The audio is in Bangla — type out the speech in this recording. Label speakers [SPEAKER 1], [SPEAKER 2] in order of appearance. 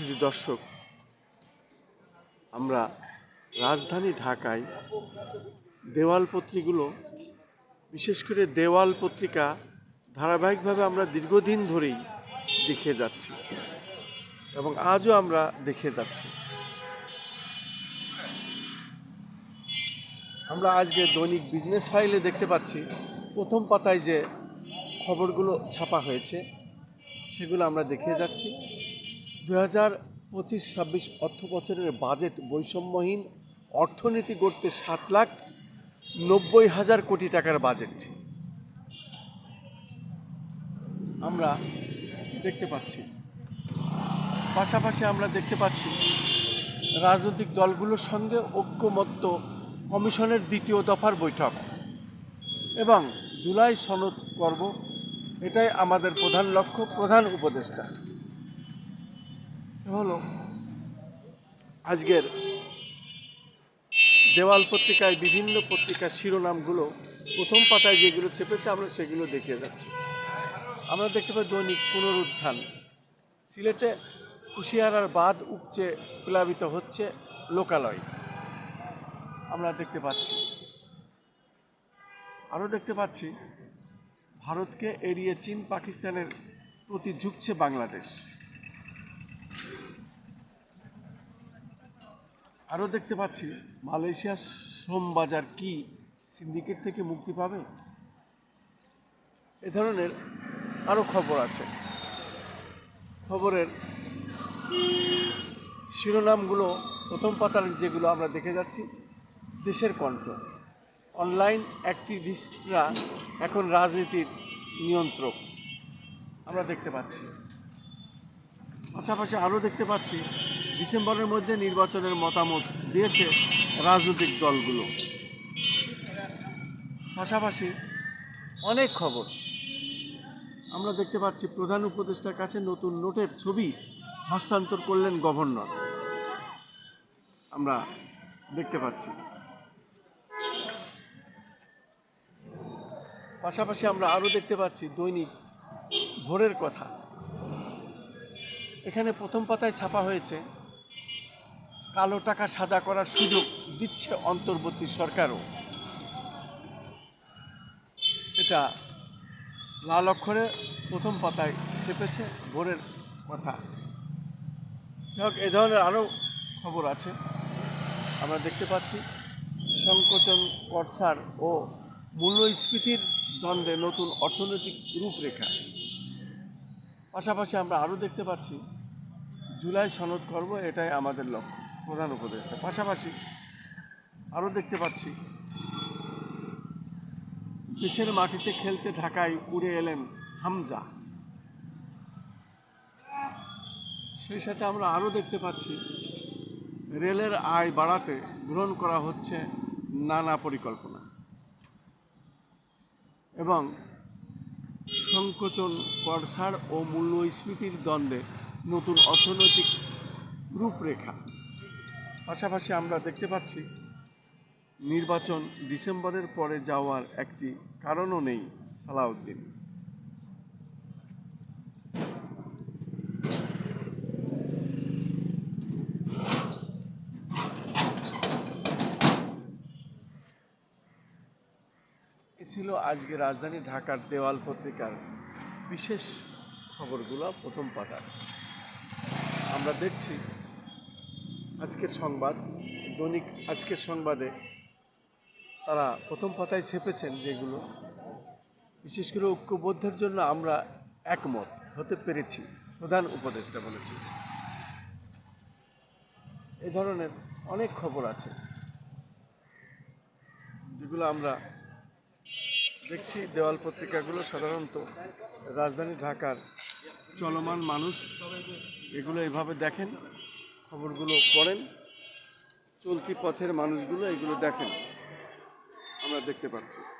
[SPEAKER 1] শুধু দর্শক, আমরা রাজধানী ঢাকায় দেওয়াল পত্রিকাগুলো, বিশেষ করে দেওয়াল পত্রিকা ধারাবাহিকভাবে আমরা দীর্ঘদিন ধরেই দেখে যাচ্ছি এবং আজও আমরা দেখে যাচ্ছি। আমরা আজকে দৈনিক বিজনেস ফাইলে দেখতে পাচ্ছি, প্রথম পাতায় যে খবরগুলো ছাপা হয়েছে, সেগুলো আমরা দেখে যাচ্ছি। দু হাজার পঁচিশ ছাব্বিশ অর্থ বছরের বাজেট বৈষম্যহীন, অর্থনীতি গড়তে সাত লাখ নব্বই হাজার কোটি টাকার বাজেট। আমরা দেখতে পাচ্ছি। পাশাপাশি আমরা দেখতে পাচ্ছি রাজনৈতিক দলগুলোর সঙ্গে ঐক্যমত্য কমিশনের দ্বিতীয় দফার বৈঠক এবং জুলাই সনদ করব এটাই আমাদের প্রধান লক্ষ্য, প্রধান উপদেষ্টা। হলো আজকের দেওয়াল পত্রিকায় বিভিন্ন পত্রিকার শিরোনামগুলো প্রথম পাতায় যেগুলো চেপেছে, আমরা সেগুলো দেখিয়ে যাচ্ছি। আমরা দেখতে পাই দৈনিক পুনরুত্থান। সিলেটে কুশিয়ারার বাঁধ উপচে প্লাবিত হচ্ছে লোকালয়। আমরা দেখতে পাচ্ছি। আরও দেখতে পাচ্ছি, ভারতকে এড়িয়ে চীন পাকিস্তানের প্রতি ঝুঁকছে বাংলাদেশ। আরও দেখতে পাচ্ছি মালয়েশিয়ার শ্রম বাজার কি সিন্ডিকেট থেকে মুক্তি পাবে? এ ধরনের আরও খবর আছে। খবরের শিরোনামগুলো প্রথম পাতার যেগুলো আমরা দেখে যাচ্ছি, দেশের কণ্ঠ। অনলাইন অ্যাক্টিভিস্টরা এখন রাজনীতির নিয়ন্ত্রক। আমরা দেখতে পাচ্ছি। পাশাপাশি আরও দেখতে পাচ্ছি ডিসেম্বরের মধ্যে নির্বাচনের মতামত দিয়েছে রাজনৈতিক দলগুলো। পাশাপাশি অনেক খবর। আমরা দেখতে পাচ্ছি প্রধান উপদেষ্টার কাছে নতুন নোটের ছবি হস্তান্তর করলেন গভর্নর। আমরা দেখতে পাচ্ছি। পাশাপাশি আমরা আরও দেখতে পাচ্ছি দৈনিক ভোরের কথা। এখানে প্রথম পাতায় ছাপা হয়েছে কালো টাকা সাদা করার সুযোগ দিচ্ছে অন্তর্বর্তী সরকারও। এটা লাল অক্ষরে প্রথম পাতায় ছেপেছে ভোরের কথা। যাই এ ধরনের আরও খবর আছে। আমরা দেখতে পাচ্ছি সংকোচন করসার ও মূল্যস্ফীতির দ্বন্দ্বে নতুন অর্থনৈতিক রূপরেখা। পাশাপাশি আমরা আরও দেখতে পাচ্ছি, জুলাই সনদ করব এটাই আমাদের লক্ষ্য। প্রধান উপদেষ্টা। পাশাপাশি আরও দেখতে পাচ্ছি, দেশের মাটিতে খেলতে ঢাকায় উড়ে এলেন হামজা। সেই সাথে আমরা আরও দেখতে পাচ্ছি, রেলের আয় বাড়াতে গ্রহণ করা হচ্ছে নানা পরিকল্পনা এবং সংকোচন করসার ও মূল্যস্ফীতির দ্বন্দ্বে নতুন অর্থনৈতিক রূপরেখা। পাশাপাশি আমরা দেখতে পাচ্ছি নির্বাচন ডিসেম্বরের পরে যাওয়ার একটি কারণও নেই সালাউদ্দিন। ছিল আজকে রাজধানী ঢাকার দেওয়াল পত্রিকার বিশেষ খবরগুলো প্রথম পাতার আমরা দেখছি আজকের সংবাদ, দৈনিক আজকের সংবাদে তারা প্রথম পাতায় ছেপেছেন যেগুলো। বিশেষ করে ঐক্যবোধের জন্য আমরা একমত হতে পেরেছি, প্রধান উপদেষ্টা বলেছি এ ধরনের অনেক খবর আছে, যেগুলো আমরা দেখছি। দেওয়াল পত্রিকাগুলো সাধারণত রাজধানী ঢাকার চলমান মানুষ এগুলো এভাবে দেখেন। খবরগুলো পড়েন। চলতি পথের মানুষগুলো এগুলো দেখেন। আমরা দেখতে পাচ্ছি।